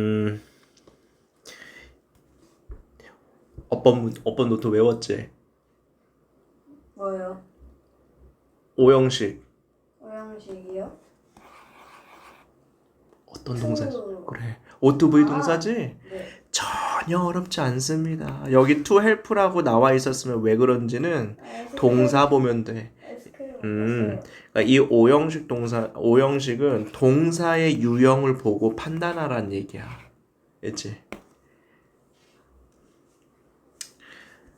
음, 어법 어법 노트 외웠지? 뭐요? 오형식 오형식이요? 어떤 동사지? to. 그래 오투브이 아. 동사지? 네. 전혀 어렵지 않습니다. 여기 to help라고 나와 있었으면 왜 그런지는 아, 동사 보면 돼. 음. 먹었어요. 그러니까 이 오형식 동사 오형식은 동사의 유형을 보고 판단하라는 얘기야. 그치?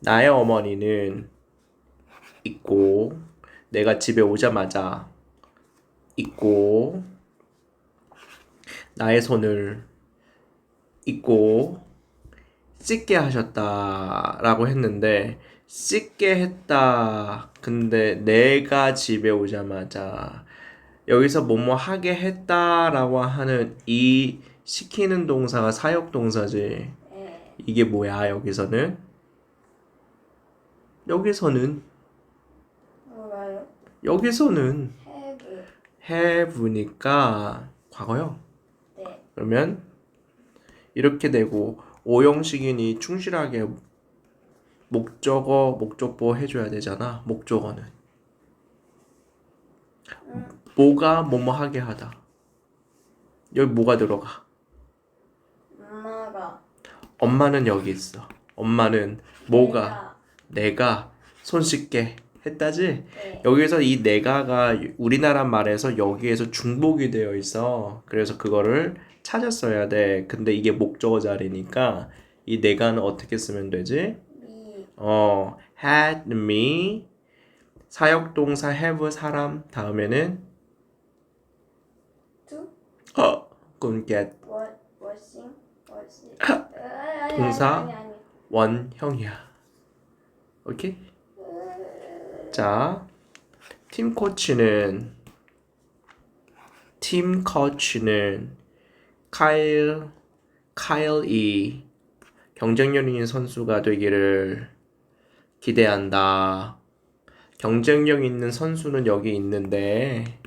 나의 어머니는 있고 내가 집에 오자마자 있고 나의 손을 있고 씻게 하셨다라고 했는데 씻게 했다. 근데 내가 집에 오자마자 여기서 뭐뭐 하게 했다라고 하는 이 시키는 동사가 사역 동사지. 네. 이게 뭐야 여기서는? 여기서는 뭐가요? 여기서는 have. have니까 과거요. 네. 그러면 이렇게 되고 오형식이니 충실하게 목적어 목적보 해줘야 되잖아. 목적어는 뭐가 뭐뭐 하게 하다. 여기 뭐가 들어가? 엄마가. 엄마는 여기 있어. 엄마는 뭐가 내가. 내가 손 씻게 했다지. 네. 여기서 이 내가가 우리나라 말에서 여기에서 중복이 되어 있어. 그래서 그거를 찾았어야 돼. 근데 이게 목적어 자리니까 이 내가는 어떻게 쓰면 되지? 어, had me 사역 동사 have 사람 다음에는 to. 어, 그럼 get what. washing. washing. 아니, 아니, 동사. 원형이야. 오케이? 자, 팀 코치는 팀 코치는 카일 카일이 경쟁력 있는 선수가 되기를 기대한다. 경쟁력 있는 선수는 여기 있는데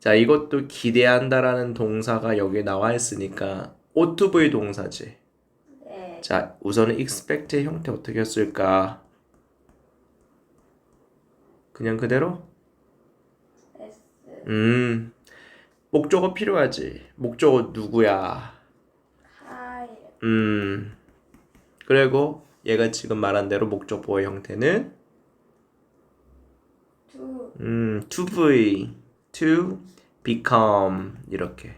자, 이것도 기대한다라는 동사가 여기 나와 있으니까 오투브의 동사지. 네. 자, 우선은 expect의 형태 어떻게 쓸까? 그냥 그대로? 음, 목적어 필요하지. 목적어 누구야? 음, 그리고 얘가 지금 말한 대로 목적보의 형태는 to. 음, to be, to become 이렇게.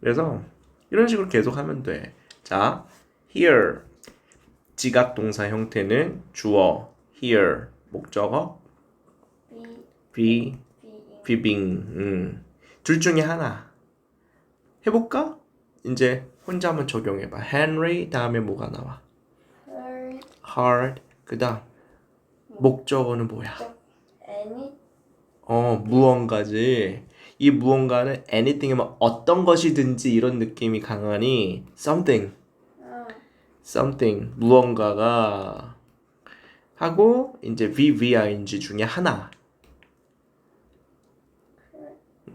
그래서 이런 식으로 계속 하면 돼. 자, here 지각 동사 형태는 주어 here 목적어 be. be being. 음. 둘 중에 하나 해볼까? 이제 혼자 한번 적용해봐. Henry 다음에 뭐가 나와? Hard 그다음 목적어는 뭐야? any. 어 무언가지. 이 무언가는 anything이면 어떤 것이든지 이런 느낌이 강하니 something 어. something 무언가가 하고 이제 VVING 중에 하나.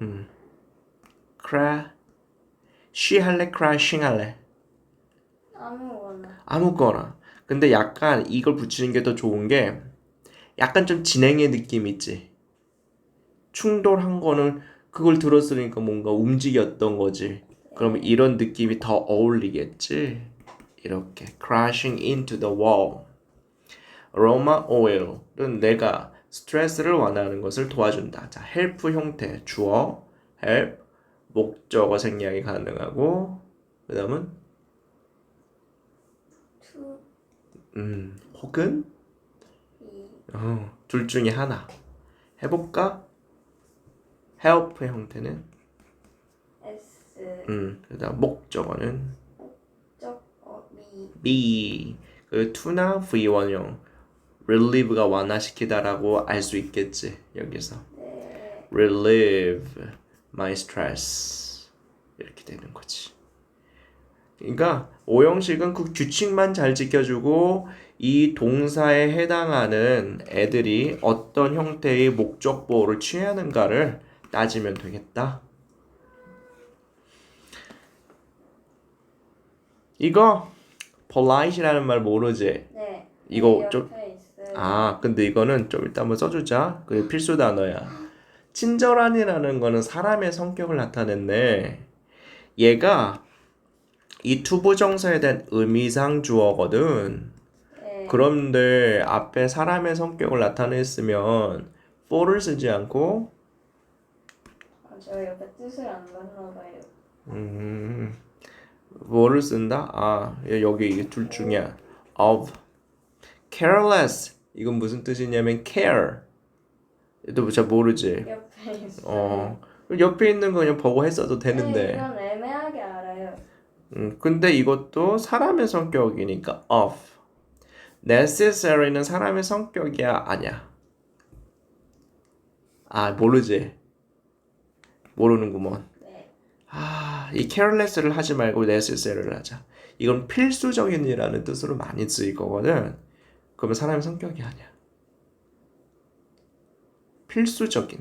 음. cra she 할래 crashing 할래 아무거나. 아무거나. 근데 약간 이걸 붙이는 게 더 좋은 게 약간 좀 진행의 느낌 있지. 충돌한 거는 그걸 들었으니까 뭔가 움직였던 거지. 그러면 이런 느낌이 더 어울리겠지. 이렇게 crashing into the wall. aroma oil은 내가 스트레스를 완화하는 것을 도와준다. 자, help 형태 주어 help 목적어 생략이 가능하고 그다음은 to. 음 혹은. 어, 둘 중에 하나 해볼까? help의 형태는 s. 음 그다음 목적어는 적. 어. me. be 그 to나 v 원형 relieve가 완화시키다라고 알 수 있겠지 여기서 네. relieve my stress 이렇게 되는 거지. 그러니까 오형식은 그 규칙만 잘 지켜주고 이 동사에 해당하는 애들이 어떤 형태의 목적 보호를 취하는가를 따지면 되겠다. 이거 polite이라는 말 모르지? 네. 이거 네, 좀-. 아, 근데 이거는 좀 이따 한번 써주자. 그게 필수 단어야. 친절한이라는 거는 사람의 성격을 나타냈네. 얘가 이 투부정사에 대한 의미상 주어거든. 네. 그런데 앞에 사람의 성격을 나타냈으면 for를 쓰지 않고 아, 저 옆에 뜻을 안 봤나 봐요. 음, 뭐를 쓴다? 아, 여기 이게 둘 중이야. of careless. 이건 무슨 뜻이냐면 care. 또잘 모르지. 옆에 있어요. 어. 옆에 있는 거 그냥 보고 했어도 네, 되는데. 이건 애매하게. 음, 근데 이것도 사람의 성격이니까 of. necessary는 사람의 성격이야, 아니야. 아, 모르지. 모르는구먼. 네. 아, 이 careless를 하지 말고 necessary를 하자. 이건 필수적인이라는 뜻으로 많이 쓰일 거거든. 그러면 사람의 성격이 아니야. 필수적인.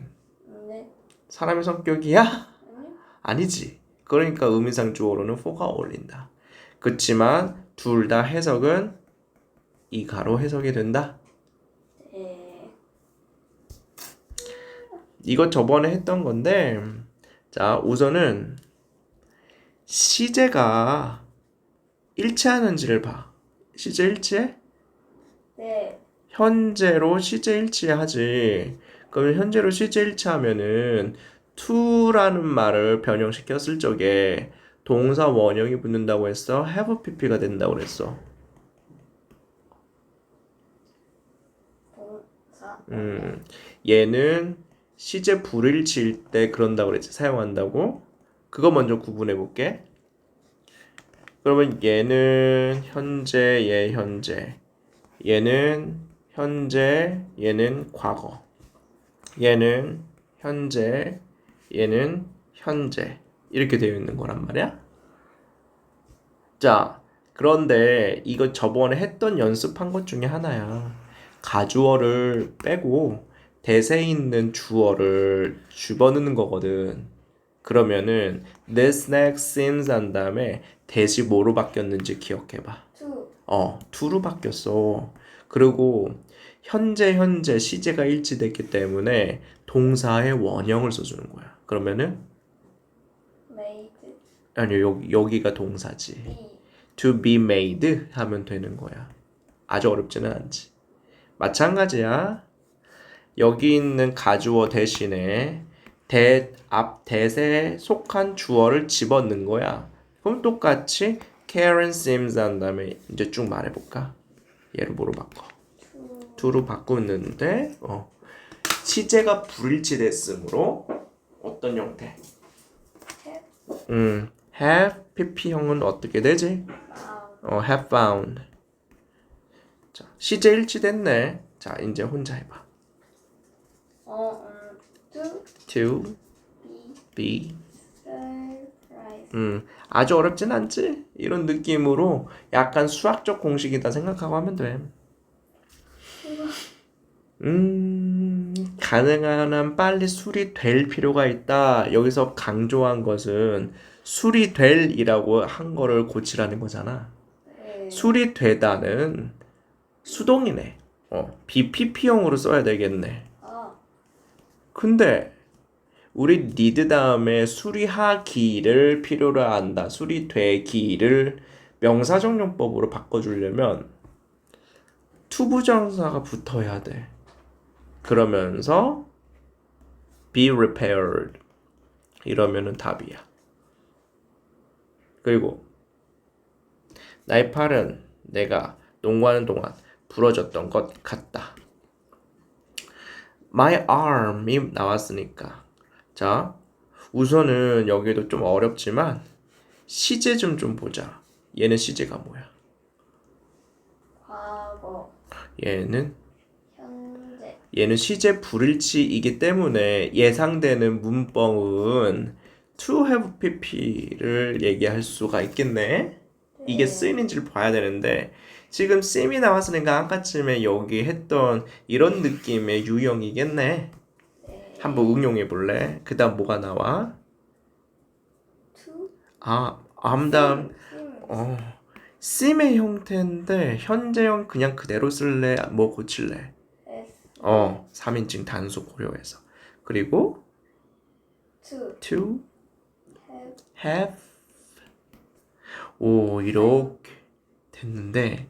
네. 사람의 성격이야? 아니요. 아니지. 그러니까 의미상 주어로는 for가 어울린다. 그렇지만 둘 다 해석은 이 가로 해석이 된다. 네. 이거 저번에 했던 건데 자 우선은 시제가 일치하는지를 봐. 시제 일치해? 네. 현재로 시제 일치하지. 그러면 현재로 시제 일치하면은 to라는 말을 변형시켰을 적에 동사 원형이 붙는다고 했어. have pp가 된다고 그랬어. 음, 얘는 시제 불일치일 때 그런다고 그랬지. 사용한다고. 그거 먼저 구분해 볼게. 그러면 얘는 현재, 얘 현재. 얘는 현재, 얘는 과거. 얘는 현재, 얘는 현재. 이렇게 되어 있는 거란 말이야. 자, 그런데 이거 저번에 했던 연습한 것 중에 하나야. 가주어를 빼고 대세 있는 주어를 집어넣는 거거든. 그러면은 this next seems 한 다음에 대시 뭐로 바뀌었는지 기억해봐. to. 어, to로 바뀌었어. 그리고 현재 현재 시제가 일치됐기 때문에 동사의 원형을 써주는 거야. 그러면은 made. 아니 여기 여기가 동사지. be. to be made 하면 되는 거야. 아주 어렵지는 않지. 마찬가지야. 여기 있는 가주어 대신에 대, 앞 대세에 속한 주어를 집어넣는 거야. 그럼 똑같이 Karen Sims 한 다음에 이제 쭉 말해볼까? 얘를 뭐로 바꿔? to. to로 바꾸는데 어. 시제가 불일치됐으므로 어떤 형태? have. 음, have pp형은 어떻게 되지? found. 어, have found. 자, 시제 일치됐네. 자, 이제 혼자 해봐. 어, 음, to To be surprised. 음, 아주 어렵진 않지? 이런 느낌으로 약간 수학적 공식이다 생각하고 하면 돼. 음, 가능한 한 빨리 수리될 필요가 있다. 여기서 강조한 것은 수리될이라고 한 거를 고치라는 거잖아. 네. 수리되다는 수동이네. 어, BPP형으로 써야 되겠네. 아, 근데 우리 need 다음에 수리하기를 필요로 한다. 수리되기를 명사정용법으로 바꿔주려면 투부정사가 붙어야 돼. 그러면서 be repaired 이러면은 답이야. 그리고 나의 팔은 내가 농구하는 동안 부러졌던 것 같다. My arm이 나왔으니까. 자, 우선은 여기도 좀 어렵지만 시제 좀 좀 보자. 얘는 시제가 뭐야? 과거, 얘는 얘는 시제 불일치이기 때문에 예상되는 문법은 to have pp를 얘기할 수가 있겠네. 이게 쓰이는지를 봐야 되는데 지금 쌤이 나왔으니까 아까쯤에 여기 했던 이런 느낌의 유형이겠네. 네. 한번 응용해 볼래? 그다음 뭐가 나와? to, 아, 암담. 어, sim의 형태인데 현재형 그냥 그대로 쓸래? 뭐 고칠래? 어, 3인칭 단수 고려해서. 그리고 to to have 오 이렇게 됐는데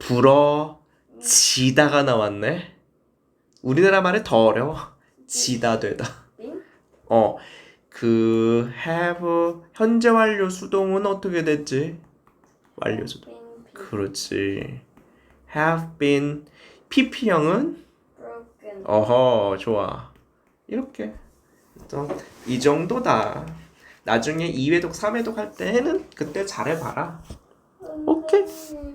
부러지다가 나왔네. 우리나라 말에 더 어려워. 지다 되다. 어, 그 have 현재 완료 수동은 어떻게 됐지? 완료 수동. 그렇지. have been pp형은 어허 좋아. 이렇게 좀 이 정도다. 나중에 2회독, 3회독 할 때는 그때 잘해봐라. 오케이. 선생님,